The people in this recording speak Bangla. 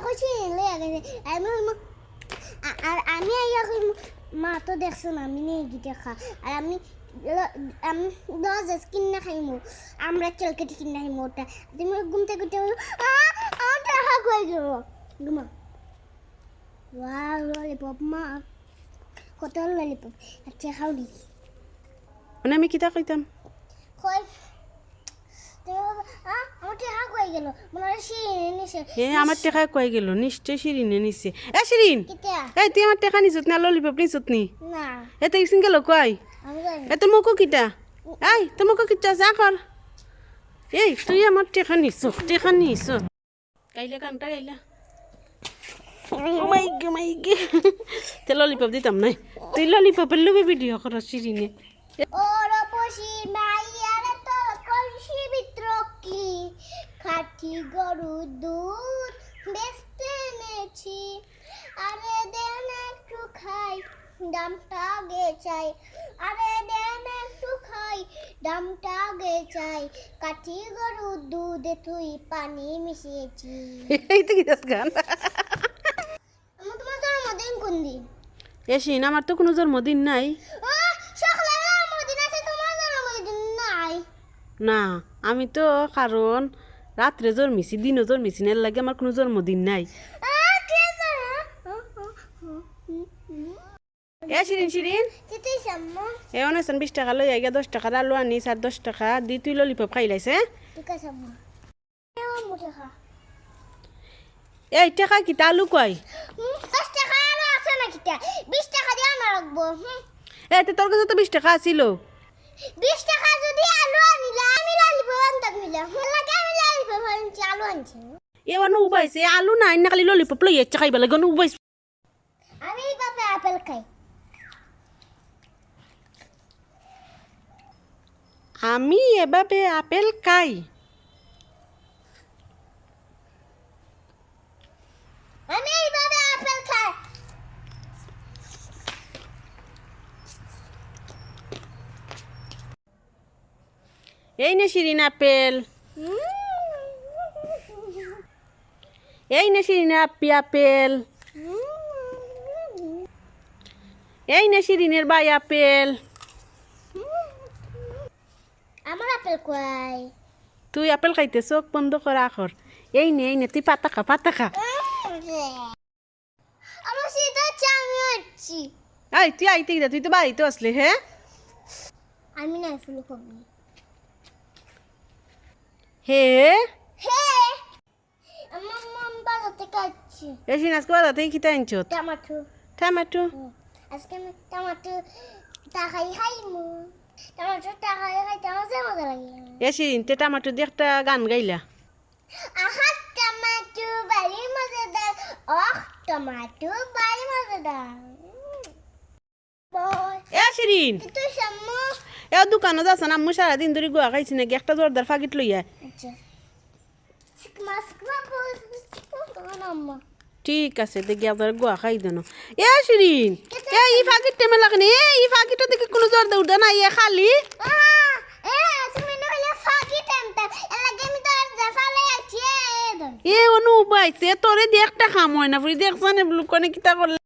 করছি লেগে গেছে আমি আমি মা তো না আমি নেই গিয়ে খা আর আমি আমি দশ কিনা খাইমু আমরা চল কেটে কিনা খাইমু ওটা তুমি ঘুম থেকে উঠে বলো, আ আমার টাকা কই গেল ঘুমা ললিপপ মা কত ললিপপ আচ্ছা খাও দি মানে আমি কিতা কইতাম হয় এ আমার টেকা কয়ে গেল নিশ্চয় শিরিনে নিছে এ শিরিন এই তুই আমার টেকা নিছত না ললিপপ নিছত নি না এ তুই সিং গেল কই এ তোর মুখো কিটা এই তোর মুখো কিটা যা কর এই তুই আমার টেকা নিছ টেকা নিছ গাইলে গানটা গাইলা ও মাই গে মাই গে তে ললিপপ দিতাম নাই তুই ললিপপের লোভে ভিডিও কর শিরিনে ওর পশি মাইয়ার তো কলসি ভিতর কি? খাটি গরু দুধ বেচতে এনেছি। আরে দেন একটু খাই দামটা আগে চাই। আরে দেন একটু খাই দামটা আগে চাই। কাঠি গরু দুধে তুই পানি মিশিয়েছি এই তো কি গান? আমার তোমার জন্মদিন কোন দিন? এ শিন আমার তো কোনো জন্মদিন নাই। ও সকালে জন্মদিন আছে তোমার জন্মদিন নাই না, আমি তো কারণ রাত্রে জন্মিছি, দিনও জন্মিছি না, এর লাগে আমার কোনো জন্মদিন নাই? এ শিরিন শিরিন এ অনেছেন বিশ টাকা লই আগে দশ টাকার আলু আনিস আর দশ টাকা দি তুই ললিপপ খাই লাইছে এই টাকা কি আলু কয় দশ টাকা আরও আছে নাকি তা? বিশ টাকা দিয়ে আনা রাখব হুম। এ, তে তোর কাছে তো বিশ টাকা আছিল বিশ টাকা যদি আলু আনিলে আমি লালিপপ আনতাম নিলে হুম, লাগে আমি লালিপপ আনছি আলু আনছি এ অন উবাইছে আলু নাই না খালি ললিপপ লই যাচ্ছে খাইবা লাগে অন উবাইছে আমি বাবা আপেল খাই আমি এভাবে আপেল খাই আমি এইভাবে আপেল খাই এই নে শিরিন আপেল। এই নে শিরিন আপি আপেল। এই নে শিরিনের বাই আপেল। আমার আপেল কই? তুই আপেল খাইতে চোখ বন্ধ কর আখর এই নে এই নে তুই পাতা খা পাতা খা। আমার হচ্ছে আমি হচ্ছি আই তুই আইতে তুই তো বাড়িতে আসলে হ্যাঁ আমি নাই ফুলকপি হে? হে। আমার মন বাজার থেকে আসছি এই শিন আজকে বাজার থেকে খিতে আনছ? টমাটো। টমেটো? আজকে আমি টমাটো টাকাই খাইমু। টমাটো টাকাই খাইতে আমার যে মজা লাগে। এ শিরিন তে টমেটো দিয়ে একটা গান গাইলা। আহা টমাটো বাড়ি মজাদার। অহ টমাটো বাড়ি মজাদার। এ শিরিন তুই এ দোকানত আছে না আমি সারাদিন ধরে গোয়া খাইছি নাকি? একটা জোরদার ফাঁকিট লইয়া ঠিক আছে দেখি আপনার গোয়া খাই দেন এ শিরিন এ ই ফাঁকিট টেমে লাগনি এ ই ফাঁকিটা দেখি কোনো জোরদার উঠে না ইয়ে খালি। এ অনু উবাইছে তোরে দিয়ে একটা খাম হয় না দেখছ না ব্লু কোনে কিতা করলে